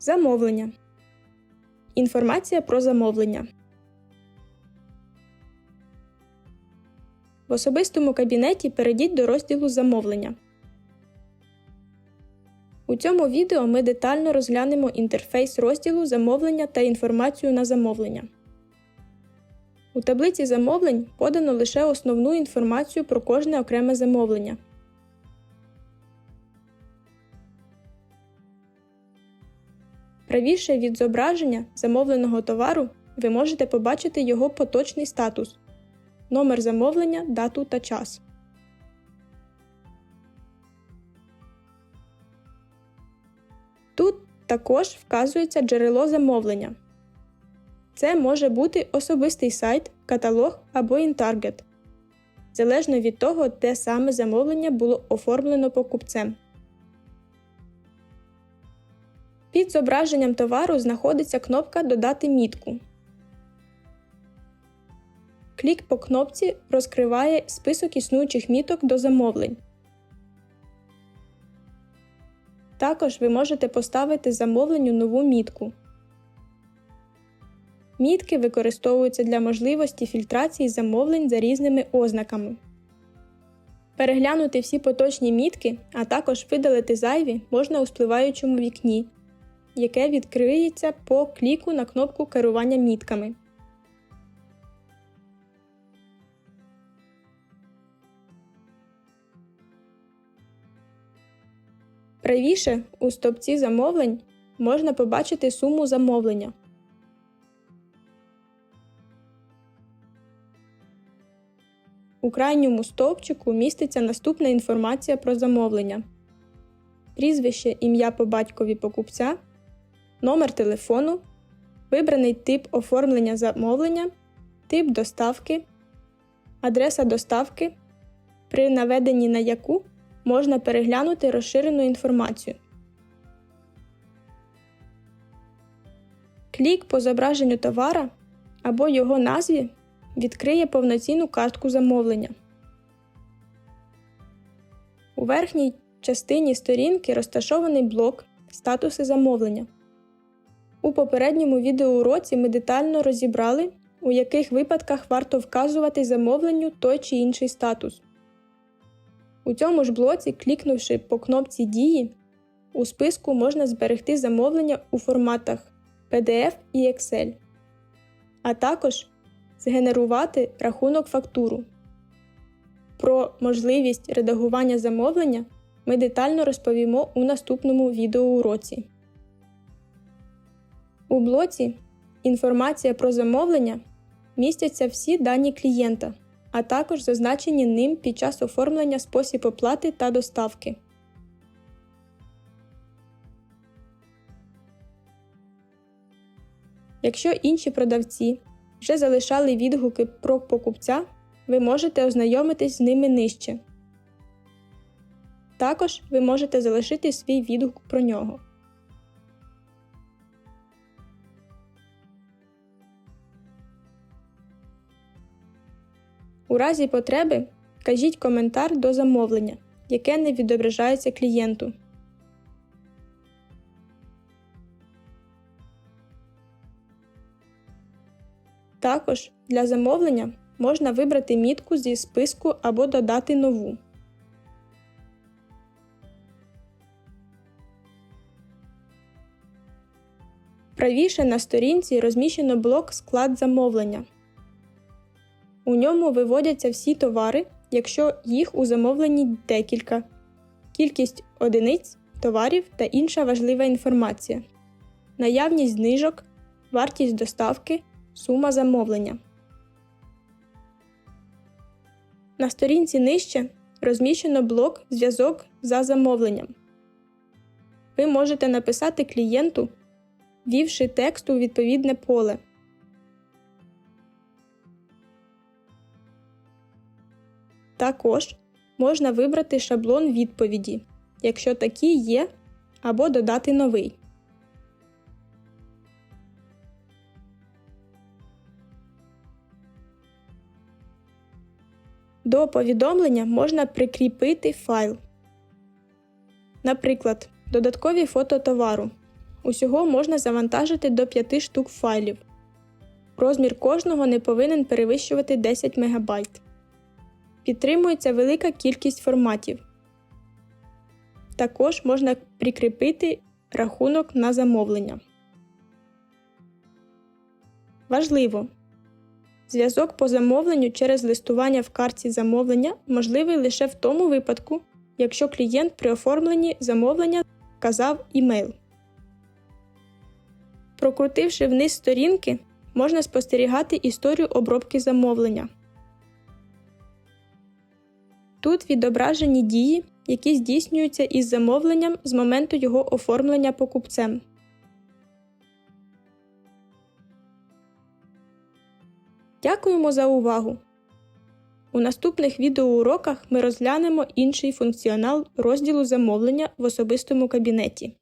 Замовлення. Інформація про замовлення. В особистому кабінеті перейдіть до розділу Замовлення. У цьому відео ми детально розглянемо інтерфейс розділу Замовлення та інформацію на замовлення. У таблиці замовлень подано лише основну інформацію про кожне окреме замовлення. Правіше від зображення замовленого товару ви можете побачити його поточний статус, номер замовлення, дату та час. Тут також вказується джерело замовлення. Це може бути особистий сайт, каталог або інтаргет, залежно від того, де саме замовлення було оформлено покупцем. Під зображенням товару знаходиться кнопка Додати мітку. Клік по кнопці розкриває список існуючих міток до замовлень. Також ви можете поставити замовленню нову мітку. Мітки використовуються для можливості фільтрації замовлень за різними ознаками. Переглянути всі поточні мітки, а також видалити зайві можна у спливаючому вікні, яке відкриється по кліку на кнопку керування мітками. Правіше у стопці замовлень можна побачити суму замовлення. У крайньому стовпчику міститься наступна інформація про замовлення: прізвище, ім'я по батькові покупця, номер телефону, вибраний тип оформлення замовлення, тип доставки, адреса доставки, при наведенні на яку можна переглянути розширену інформацію. Клік по зображенню товара або його назві відкриє повноцінну картку замовлення. У верхній частині сторінки розташований блок Статуси замовлення. У попередньому відеоуроці ми детально розібрали, у яких випадках варто вказувати замовленню той чи інший статус. У цьому ж блоці, клікнувши по кнопці Дії, у списку можна зберегти замовлення у форматах PDF і Excel, а також згенерувати рахунок фактуру. Про можливість редагування замовлення ми детально розповімо у наступному відеоуроці. У блоці Інформація про замовлення містяться всі дані клієнта, а також зазначені ним під час оформлення спосіб оплати та доставки. Якщо інші продавці вже залишали відгуки про покупця, ви можете ознайомитись з ними нижче. Також ви можете залишити свій відгук про нього. У разі потреби кажіть коментар до замовлення, яке не відображається клієнту. Також для замовлення можна вибрати мітку зі списку або додати нову. Правіше на сторінці розміщено блок Склад замовлення. У ньому виводяться всі товари, якщо їх у замовленні декілька, кількість одиниць, товарів та інша важлива інформація, наявність знижок, вартість доставки, сума замовлення. На сторінці нижче розміщено блок Зв'язок за замовленням. Ви можете написати клієнту, ввівши текст у відповідне поле. Також можна вибрати шаблон відповіді, якщо такі є, або додати новий. До повідомлення можна прикріпити файл. Наприклад, додаткові фото товару. Усього можна завантажити до 5 штук файлів. Розмір кожного не повинен перевищувати 10 МБ. Підтримується велика кількість форматів. Також можна прикріпити рахунок на замовлення. Важливо! Зв'язок по замовленню через листування в картці замовлення можливий лише в тому випадку, якщо клієнт при оформленні замовлення вказав імейл. Прокрутивши вниз сторінки, можна спостерігати історію обробки замовлення. Тут відображені дії, які здійснюються із замовленням з моменту його оформлення покупцем. Дякуємо за увагу! У наступних відеоуроках ми розглянемо інший функціонал розділу замовлення в особистому кабінеті.